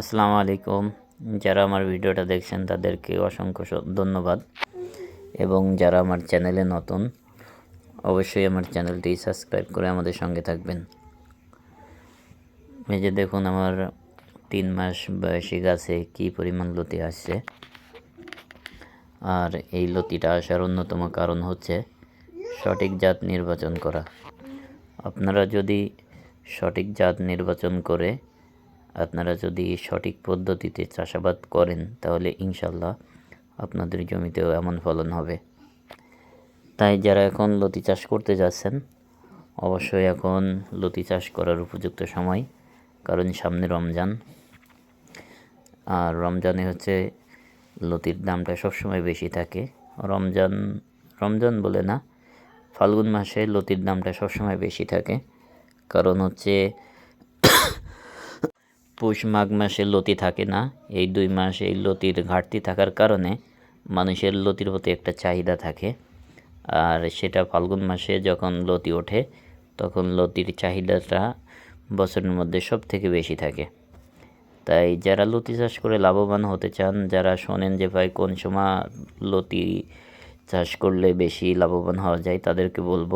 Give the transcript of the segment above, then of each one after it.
আসসালামু আলাইকুম। যারা আমার ভিডিওটা দেখছেন, তাদেরকে অসংখ্য ধন্যবাদ। এবং যারা আমার চ্যানেলে নতুন, অবশ্যই আমার চ্যানেলটি সাবস্ক্রাইব করে আমাদের সঙ্গে থাকবেন। এই যে দেখুন, আমার তিন মাস বয়সী গাছে কী পরিমাণ লতি আসছে। আর এই লতিটা আসার অন্যতম কারণ হচ্ছে সঠিক জাত নির্বাচন করা। আপনারা যদি সঠিক জাত নির্বাচন করে আপনারা যদি সঠিক পদ্ধতিতে চাষাবাদ করেন, তাহলে ইনশাল্লাহ আপনাদের জমিতেও এমন ফলন হবে। তাই যারা এখন লতি চাষ করতে যাচ্ছেন, অবশ্যই এখন লতি চাষ করার উপযুক্ত সময়, কারণ সামনে রমজান। আর রমজানে হচ্ছে লতির দামটা সবসময় বেশি থাকে। রমজান রমজান বলে না, ফাল্গুন মাসে লতির দামটা সবসময় বেশি থাকে। কারণ হচ্ছে পৌষ মাঘ মাসে লতি থাকে না। এই দুই মাস এই লতির ঘাটতি থাকার কারণে মানুষের লতির প্রতি একটা চাহিদা থাকে। আর সেটা ফাল্গুন মাসে যখন লতি ওঠে, তখন লতির চাহিদাটা বছরের মধ্যে সব থেকে বেশি থাকে। তাই যারা লতি চাষ করে লাভবান হতে চান, যারা শোনেন যে ভাই কোন সময় লতি চাষ করলে বেশি লাভবান হওয়া যায়, তাদেরকে বলব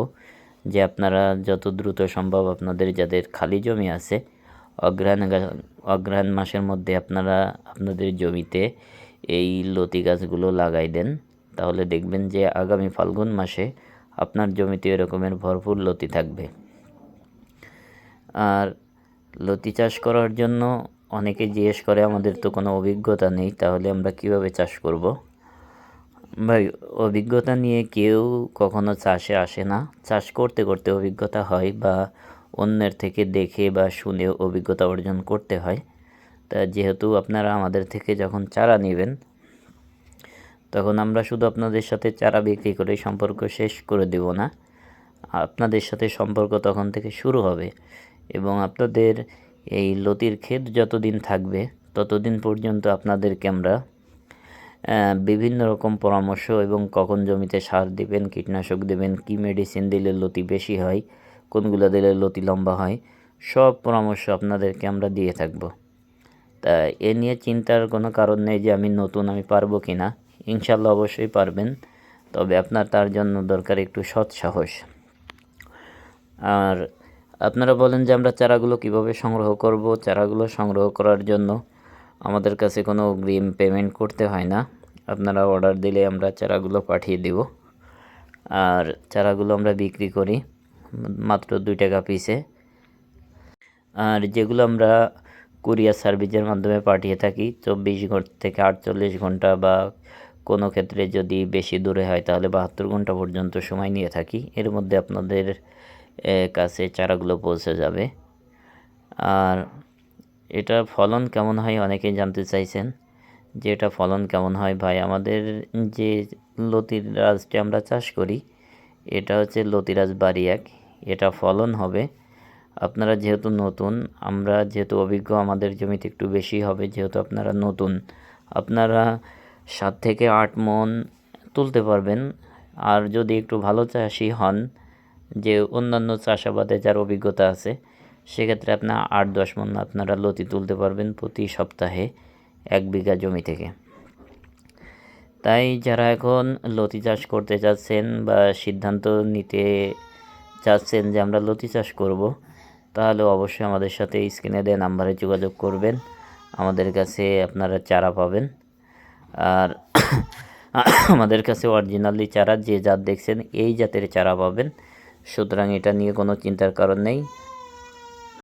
যে আপনারা যত দ্রুত সম্ভব আপনাদের যাদের খালি জমি আছে অগ্রহায়ণ অগ্রহায়ণ মাসের মধ্যে আপনারা আপনাদের জমিতে এই লতি গাছগুলো লাগাই দেন। তাহলে দেখবেন যে আগামী ফাল্গুন মাসে আপনার জমিতে এরকমের ভরপুর লতি থাকবে। আর লতি চাষ করার জন্য অনেকে জিজ্ঞেস করে, আমাদের তো কোনো অভিজ্ঞতা নেই, তাহলে আমরা কীভাবে চাষ করব? ভাই, অভিজ্ঞতা নিয়ে কেউ কখনো চাষে আসে না। চাষ করতে করতে অভিজ্ঞতা হয় বা অন্যের থেকে দেখে বা শুনে অভিজ্ঞতা অর্জন করতে হয়। তা যেহেতু আপনারা আমাদের থেকে যখন চারা নেবেন, তখন আমরা শুধু আপনাদের সাথে চারা বিক্রি করে সম্পর্ক শেষ করে দেব না। আপনাদের সাথে সম্পর্ক তখন থেকে শুরু হবে এবং আপনাদের এই লতির ক্ষেত যতদিন থাকবে, ততদিন পর্যন্ত আপনাদেরকে আমরা বিভিন্ন রকম পরামর্শ এবং কখন জমিতে সার দেবেন, কীটনাশক দেবেন, কী মেডিসিন দিলে লতি বেশি হয় কোনগুলো দিলে লতি লম্বা হয়, সব পরামর্শ আপনাদেরকে আমরা দিয়ে থাকব। তা এ নিয়ে চিন্তার কোনো কারণ নেই যে আমি নতুন আমি পারব কি না। ইনশাল্লাহ অবশ্যই পারবেন, তবে আপনার তার জন্য দরকার একটু সৎ সাহস। আর আপনারা বলেন যে আমরা চারাগুলো কীভাবে সংগ্রহ করব, চারাগুলো সংগ্রহ করার জন্য আমাদের কাছে কোনো অগ্রিম পেমেন্ট করতে হয় না। আপনারা অর্ডার দিলে আমরা চারাগুলো পাঠিয়ে দেব। আর চারাগুলো আমরা বিক্রি করি। মাত্র দুই টাকা পিসে আর যেগুলো আমরা কুরিয়ার সার্ভিসের মাধ্যমে পাঠিয়ে থাকি, চব্বিশ ঘণ্টা থেকে আটচল্লিশ ঘণ্টা বা কোনো ক্ষেত্রে যদি বেশি দূরে হয়, তাহলে বাহাত্তর ঘণ্টা পর্যন্ত সময় নিয়ে থাকি। এর মধ্যে আপনাদের কাছে চারাগুলো পৌঁছে যাবে। আর এটা ফলন কেমন হয় অনেকেই জানতে চাইছেন যে এটা ফলন কেমন হয়। ভাই, আমাদের যে লতির রাজটি আমরা চাষ করি এটা হচ্ছে লতিরাজ বাড়ি এক এটা ফলন হবে। আপনারা যেহেতু নতুন, আমরা যেহেতু অভিজ্ঞ, আমাদের জমিতে একটু বেশি হবে, যেহেতু আপনারা নতুন, আপনারা সাত থেকে আট মন তুলতে পারবেন। আর যদি একটু ভালো চাষি হন, যে অন্যান্য চাষাবাদে যার অভিজ্ঞতা আছে, সেক্ষেত্রে আপনার আট, দশ মন আপনারা লতি তুলতে পারবেন প্রতি সপ্তাহে এক বিঘা জমি থেকে। তাই যারা এখন লতি চাষ করতে চাচ্ছেন বা সিদ্ধান্ত নিতে চাচ্ছেন যে আমরা লতি চাষ করব, তাহলে অবশ্যই আমাদের সাথে স্ক্রিনে দেওয়া নাম্বারে যোগাযোগ করবেন। আমাদের কাছে আপনারা চারা পাবেন। আর আমাদের কাছে অরিজিনালি চারা যে জাত দেখছেন, এই জাতের চারা পাবেন। সুতরাং এটা নিয়ে কোনো চিন্তার কারণ নেই।